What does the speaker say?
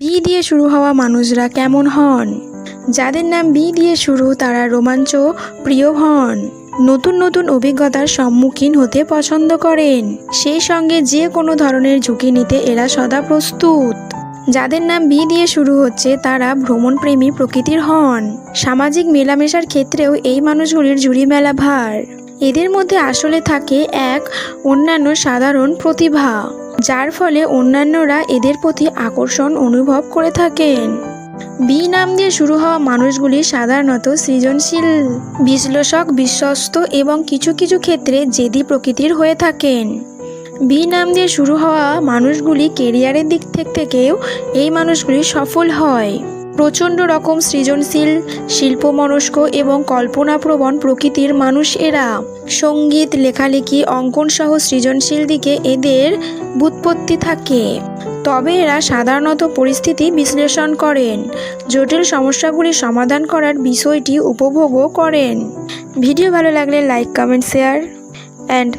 B দিয়ে শুরু হওয়া মানুষরা কেমন হন? যাদের নাম বি দিয়ে শুরু, তারা রোমাঞ্চ, প্রিয় হন। নতুন নতুন অভিজ্ঞতার সম্মুখীন হতে পছন্দ করেন। সেই সঙ্গে যে কোনো ধরনের ঝুঁকি নিতে এরা সদা প্রস্তুত। যাদের নাম বি দিয়ে শুরু হচ্ছে, তারা ভ্রমণপ্রেমী প্রকৃতির হন। সামাজিক মেলামেশার ক্ষেত্রেও এই মানুষগুলির জুড়ি মেলা ভার। এদের মধ্যে আসলে থাকে এক অন্যান্য সাধারণ প্রতিভা। যার ফলে অন্যান্যরা এদের প্রতি আকর্ষণ অনুভব করে থাকেন। বি নাম দিয়ে শুরু হওয়া মানুষগুলি সাধারণত সৃজনশীল, বিশ্লেষক, বিশ্বস্ত এবং কিছু কিছু ক্ষেত্রে জেদি প্রকৃতির হয়ে থাকেন। বি নাম দিয়ে শুরু হওয়া মানুষগুলি কেরিয়ারের দিক থেকে থেকেও এই মানুষগুলি সফল হয়। প্রচণ্ড রকম সৃজনশীল, শিল্পমনস্ক এবং কল্পনাপ্রবণ প্রকৃতির মানুষ এরা। সংগীত, লেখালেখি অঙ্কন সহ সৃজনশীল দিকে এদের বুৎপত্তি থাকে। তবে এরা সাধারণত পরিস্থিতি বিশ্লেষণ করেন, জটিল সমস্যাগুলি সমাধান করার বিষয়টি উপভোগও করেন। ভিডিও ভালো লাগলে লাইক, কমেন্ট, শেয়ার অ্যান্ড